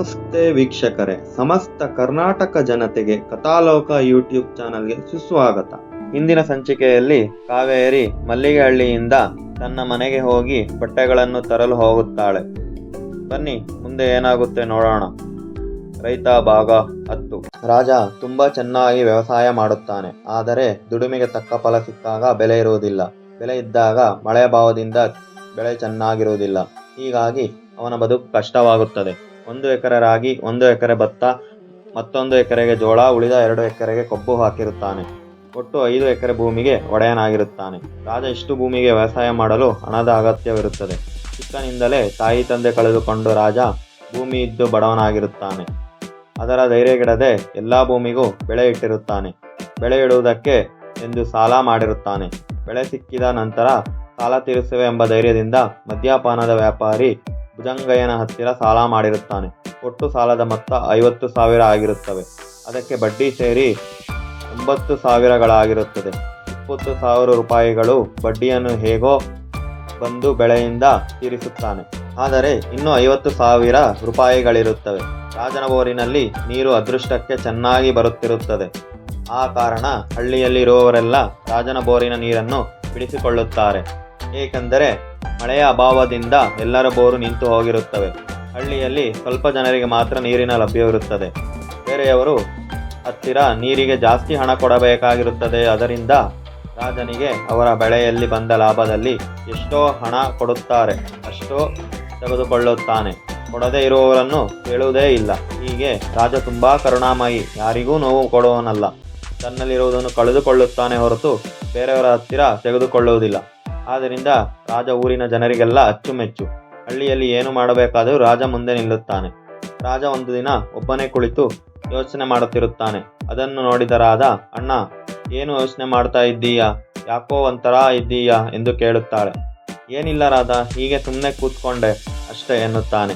ನಮಸ್ತೆ ವೀಕ್ಷಕರೇ. ಸಮಸ್ತ ಕರ್ನಾಟಕ ಜನತೆಗೆ ಕಥಾಲೋಕ ಯೂಟ್ಯೂಬ್ ಚಾನಲ್ಗೆ ಸುಸ್ವಾಗತ. ಇಂದಿನ ಸಂಚಿಕೆಯಲ್ಲಿ ಕಾವೇರಿ ಮಲ್ಲಿಗೆಹಳ್ಳಿಯಿಂದ ತನ್ನ ಮನೆಗೆ ಹೋಗಿ ಬಟ್ಟೆಗಳನ್ನು ತರಲು ಹೋಗುತ್ತಾಳೆ. ಬನ್ನಿ, ಮುಂದೆ ಏನಾಗುತ್ತೆ ನೋಡೋಣ. ರೈತ ಭಾಗ ಹತ್ತು. ರಾಜ ತುಂಬಾ ಚೆನ್ನಾಗಿ ವ್ಯವಸಾಯ ಮಾಡುತ್ತಾನೆ. ಆದರೆ ದುಡಿಮೆಗೆ ತಕ್ಕ ಫಲ ಸಿಕ್ಕಾಗ ಬೆಲೆ ಇರುವುದಿಲ್ಲ. ಬೆಲೆ ಇದ್ದಾಗ ಮಳೆ ಭಾವದಿಂದ ಬೆಳೆ ಚೆನ್ನಾಗಿರುವುದಿಲ್ಲ. ಹೀಗಾಗಿ ಅವನ ಬದುಕು ಕಷ್ಟವಾಗುತ್ತದೆ. ಒಂದು ಎಕರೆ ರಾಗಿ, ಒಂದು ಎಕರೆ ಭತ್ತ, ಮತ್ತೊಂದು ಎಕರೆಗೆ ಜೋಳ, ಉಳಿದ ಎರಡು ಎಕರೆಗೆ ಕಬ್ಬು ಹಾಕಿರುತ್ತಾನೆ. ಒಟ್ಟು ಐದು ಎಕರೆ ಭೂಮಿಗೆ ಒಡೆಯನಾಗಿರುತ್ತಾನೆ. ರಾಜ ಇಷ್ಟು ಭೂಮಿಗೆ ವ್ಯವಸಾಯ ಮಾಡಲು ಹಣದ ಅಗತ್ಯವಿರುತ್ತದೆ. ಚಿಕ್ಕನಿಂದಲೇ ತಾಯಿ ತಂದೆ ಕಳೆದುಕೊಂಡು ರಾಜ ಭೂಮಿ ಇದ್ದು ಬಡವನಾಗಿರುತ್ತಾನೆ. ಅದರ ಧೈರ್ಯಗಿಡದೆ ಎಲ್ಲ ಭೂಮಿಗೂ ಬೆಳೆ ಇಟ್ಟಿರುತ್ತಾನೆ. ಬೆಳೆ ಇಡುವುದಕ್ಕೆ ಎಂದು ಸಾಲ ಮಾಡಿರುತ್ತಾನೆ. ಬೆಳೆ ಸಿಕ್ಕಿದ ನಂತರ ಸಾಲ ತೀರಿಸುವೆ ಎಂಬ ಧೈರ್ಯದಿಂದ ಮದ್ಯಪಾನದ ವ್ಯಾಪಾರಿ ಭುಜಂಗಯ್ಯನ ಹತ್ತಿರ ಸಾಲ ಮಾಡಿರುತ್ತಾನೆ. ಒಟ್ಟು ಸಾಲದ ಮೊತ್ತ ಐವತ್ತು ಸಾವಿರ ಆಗಿರುತ್ತವೆ. ಅದಕ್ಕೆ ಬಡ್ಡಿ ಸೇರಿ ಒಂಬತ್ತು ಸಾವಿರಗಳಾಗಿರುತ್ತದೆ. ಇಪ್ಪತ್ತು ಸಾವಿರ ರೂಪಾಯಿಗಳು ಬಡ್ಡಿಯನ್ನು ಹೇಗೋ ಬಂದು ಬೆಳೆಯಿಂದ ತೀರಿಸುತ್ತಾನೆ. ಆದರೆ ಇನ್ನೂ ಐವತ್ತು ಸಾವಿರ ರೂಪಾಯಿಗಳಿರುತ್ತವೆ. ರಾಜನ ಬೋರಿನಲ್ಲಿ ನೀರು ಅದೃಷ್ಟಕ್ಕೆ ಚೆನ್ನಾಗಿ ಬರುತ್ತಿರುತ್ತದೆ. ಆ ಕಾರಣ ಹಳ್ಳಿಯಲ್ಲಿರುವವರೆಲ್ಲ ರಾಜನ ಬೋರಿನ ನೀರನ್ನು ಬಿಡಿಸಿಕೊಳ್ಳುತ್ತಾರೆ. ಏಕೆಂದರೆ ಮಳೆಯ ಅಭಾವದಿಂದ ಎಲ್ಲರ ಬೋರು ನಿಂತು ಹೋಗಿರುತ್ತವೆ. ಹಳ್ಳಿಯಲ್ಲಿ ಸ್ವಲ್ಪ ಜನರಿಗೆ ಮಾತ್ರ ನೀರಿನ ಲಭ್ಯವಿರುತ್ತದೆ. ಬೇರೆಯವರು ಹತ್ತಿರ ನೀರಿಗೆ ಜಾಸ್ತಿ ಹಣ ಕೊಡಬೇಕಾಗಿರುತ್ತದೆ. ಅದರಿಂದ ರಾಜನಿಗೆ ಅವರ ಬೆಳೆಯಲ್ಲಿ ಬಂದ ಲಾಭದಲ್ಲಿ ಎಷ್ಟೋ ಹಣ ಕೊಡುತ್ತಾರೆ. ಅಷ್ಟೋ ತೆಗೆದುಕೊಳ್ಳುತ್ತಾನೆ. ಕೊಡದೇ ಇರುವವರನ್ನು ಕೇಳುವುದೇ ಇಲ್ಲ. ಹೀಗೆ ರಾಜ ತುಂಬ ಕರುಣಾಮಯಿ. ಯಾರಿಗೂ ನೋವು ಕೊಡುವವನಲ್ಲ ತನ್ನಲ್ಲಿರುವುದನ್ನು ಕಳೆದುಕೊಳ್ಳುತ್ತಾನೆ ಹೊರತು ಬೇರೆಯವರ ಹತ್ತಿರ ತೆಗೆದುಕೊಳ್ಳುವುದಿಲ್ಲ. ಆದ್ದರಿಂದ ರಾಜ ಊರಿನ ಜನರಿಗೆಲ್ಲ ಅಚ್ಚುಮೆಚ್ಚು. ಹಳ್ಳಿಯಲ್ಲಿ ಏನು ಮಾಡಬೇಕಾದರೂ ರಾಜ ಮುಂದೆ ನಿಲ್ಲುತ್ತಾನೆ. ರಾಜ ಒಂದು ದಿನ ಒಬ್ಬನೇ ಕುಳಿತು ಯೋಚನೆ ಮಾಡುತ್ತಿರುತ್ತಾನೆ. ಅದನ್ನು ನೋಡಿದ ರಾಧ ಅಣ್ಣ, ಏನು ಯೋಚನೆ ಮಾಡ್ತಾ ಇದ್ದೀಯಾ? ಯಾಕೋ ಒಂಥರ ಇದ್ದೀಯಾ? ಎಂದು ಕೇಳುತ್ತಾಳೆ. ಏನಿಲ್ಲ ರಾಧ, ಹೀಗೆ ಸುಮ್ಮನೆ ಕೂತ್ಕೊಂಡೆ, ಅಷ್ಟೇ ಎನ್ನುತ್ತಾನೆ.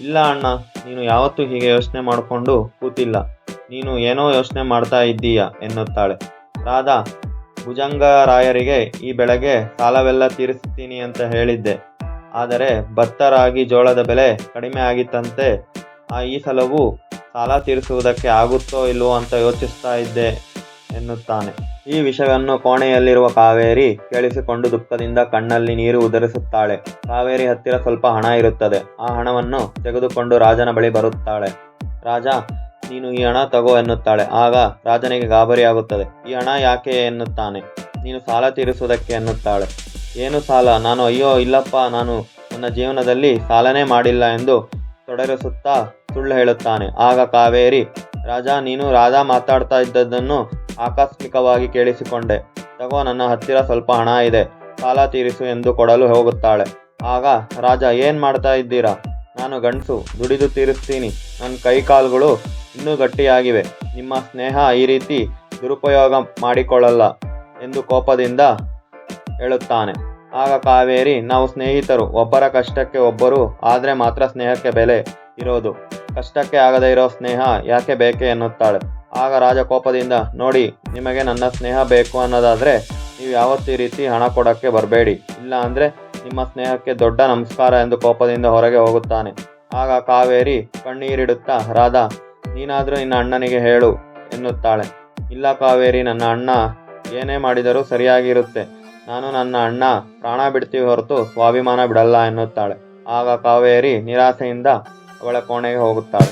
ಇಲ್ಲ ಅಣ್ಣ, ನೀನು ಯಾವತ್ತೂ ಹೀಗೆ ಯೋಚನೆ ಮಾಡಿಕೊಂಡು ಕೂತಿಲ್ಲ. ನೀನು ಏನೋ ಯೋಚನೆ ಮಾಡ್ತಾ ಇದ್ದೀಯಾ? ಎನ್ನುತ್ತಾಳೆ. ರಾಧಾ ಭುಜಂಗರಾಯರಿಗೆ ಈ ಬೆಳೆಗೆ ಸಾಲವೆಲ್ಲ ತೀರಿಸ್ತೀನಿ ಅಂತ ಹೇಳಿದ್ದೆ. ಆದರೆ ಭತ್ತ ರಾಗಿ ಜೋಳದ ಬೆಲೆ ಕಡಿಮೆ ಆಗಿತ್ತಂತೆ, ಆ ಈ ಸಲವೂ ಸಾಲ ತೀರಿಸುವುದಕ್ಕೆ ಆಗುತ್ತೋ ಇಲ್ಲವೋ ಅಂತ ಯೋಚಿಸ್ತಾ ಇದ್ದೆ ಎನ್ನುತ್ತಾನೆ. ಈ ವಿಷಯವನ್ನು ಕೋಣೆಯಲ್ಲಿರುವ ಕಾವೇರಿ ಕೇಳಿಸಿಕೊಂಡು ದುಃಖದಿಂದ ಕಣ್ಣಲ್ಲಿ ನೀರು ಉದುರಿಸುತ್ತಾಳೆ. ಕಾವೇರಿ ಹತ್ತಿರ ಸ್ವಲ್ಪ ಹಣ ಇರುತ್ತದೆ. ಆ ಹಣವನ್ನು ತೆಗೆದುಕೊಂಡು ರಾಜನ ಬಳಿ ಬರುತ್ತಾಳೆ. ರಾಜ ನೀನು ಈ ಹಣ ತಗೋ ಎನ್ನುತ್ತಾಳೆ. ಆಗ ರಾಜನಿಗೆ ಗಾಬರಿಯಾಗುತ್ತದೆ. ಈ ಹಣ ಯಾಕೆ ಎನ್ನುತ್ತಾನೆ? ನೀನು ಸಾಲ ತೀರಿಸುವುದಕ್ಕೆ ಎನ್ನುತ್ತಾಳೆ. ಏನು ಸಾಲ? ನಾನು ಅಯ್ಯೋ, ಇಲ್ಲಪ್ಪ, ನಾನು ನನ್ನ ಜೀವನದಲ್ಲಿ ಸಾಲನೇ ಮಾಡಿಲ್ಲ ಎಂದು ತೊಡರಿಸುತ್ತಾ ಸುಳ್ಳು ಹೇಳುತ್ತಾನೆ. ಆಗ ಕಾವೇರಿ, ರಾಜ, ನೀನು ರಾಧಾ ಮಾತಾಡ್ತಾ ಇದ್ದದ್ದನ್ನು ಆಕಸ್ಮಿಕವಾಗಿ ಕೇಳಿಸಿಕೊಂಡೆ. ತಗೋ, ನನ್ನ ಹತ್ತಿರ ಸ್ವಲ್ಪ ಹಣ ಇದೆ. ಸಾಲ ತೀರಿಸು ಎಂದು ಕೊಡಲು ಹೋಗುತ್ತಾಳೆ. ಆಗ ರಾಜ, ಏನು ಮಾಡ್ತಾ ಇದ್ದೀರಾ? ನಾನು ಗಂಡಸು, ದುಡಿದು ತೀರಿಸ್ತೀನಿ. ನನ್ನ ಕೈ ಕಾಲುಗಳು ಇನ್ನೂ ಗಟ್ಟಿಯಾಗಿವೆ. ನಿಮ್ಮ ಸ್ನೇಹ ಈ ರೀತಿ ದುರುಪಯೋಗ ಮಾಡಿಕೊಳ್ಳಲ್ಲ ಎಂದು ಕೋಪದಿಂದ ಹೇಳುತ್ತಾನೆ. ಆಗ ಕಾವೇರಿ, ನಾವು ಸ್ನೇಹಿತರು, ಒಬ್ಬರ ಕಷ್ಟಕ್ಕೆ ಒಬ್ಬರು, ಆದರೆ ಮಾತ್ರ ಸ್ನೇಹಕ್ಕೆ ಬೆಲೆ ಇರೋದು. ಕಷ್ಟಕ್ಕೆ ಆಗದೇ ಇರೋ ಸ್ನೇಹ ಯಾಕೆ ಬೇಕೆ ಎನ್ನುತ್ತಾಳೆ. ಆಗ ರಾಜ ಕೋಪದಿಂದ, ನೋಡಿ, ನಿಮಗೆ ನನ್ನ ಸ್ನೇಹ ಬೇಕು ಅನ್ನೋದಾದರೆ ನೀವು ಯಾವತ್ತೂ ಈ ರೀತಿ ಹಣ ಕೊಡೋಕ್ಕೆ ಬರಬೇಡಿ. ಇಲ್ಲ ಅಂದರೆ ನಿಮ್ಮ ಸ್ನೇಹಕ್ಕೆ ದೊಡ್ಡ ನಮಸ್ಕಾರ ಎಂದು ಕೋಪದಿಂದ ಹೊರಗೆ ಹೋಗುತ್ತಾನೆ. ಆಗ ಕಾವೇರಿ ಕಣ್ಣೀರಿಡುತ್ತಾ, ರಾಧಾ ನೀನಾದರೂ ನಿನ್ನ ಅಣ್ಣನಿಗೆ ಹೇಳು ಎನ್ನುತ್ತಾಳೆ. ಇಲ್ಲ ಕಾವೇರಿ, ನನ್ನ ಅಣ್ಣ ಏನೇ ಮಾಡಿದರೂ ಸರಿಯಾಗಿರುತ್ತೆ ನಾನು ನನ್ನ ಅಣ್ಣ ಪ್ರಾಣ ಬಿಡ್ತೀವಿ ಹೊರತು ಸ್ವಾಭಿಮಾನ ಬಿಡಲ್ಲ ಎನ್ನುತ್ತಾಳೆ. ಆಗ ಕಾವೇರಿ ನಿರಾಸೆಯಿಂದ ಅವಳ ಕೋಣೆಗೆ ಹೋಗುತ್ತಾಳೆ.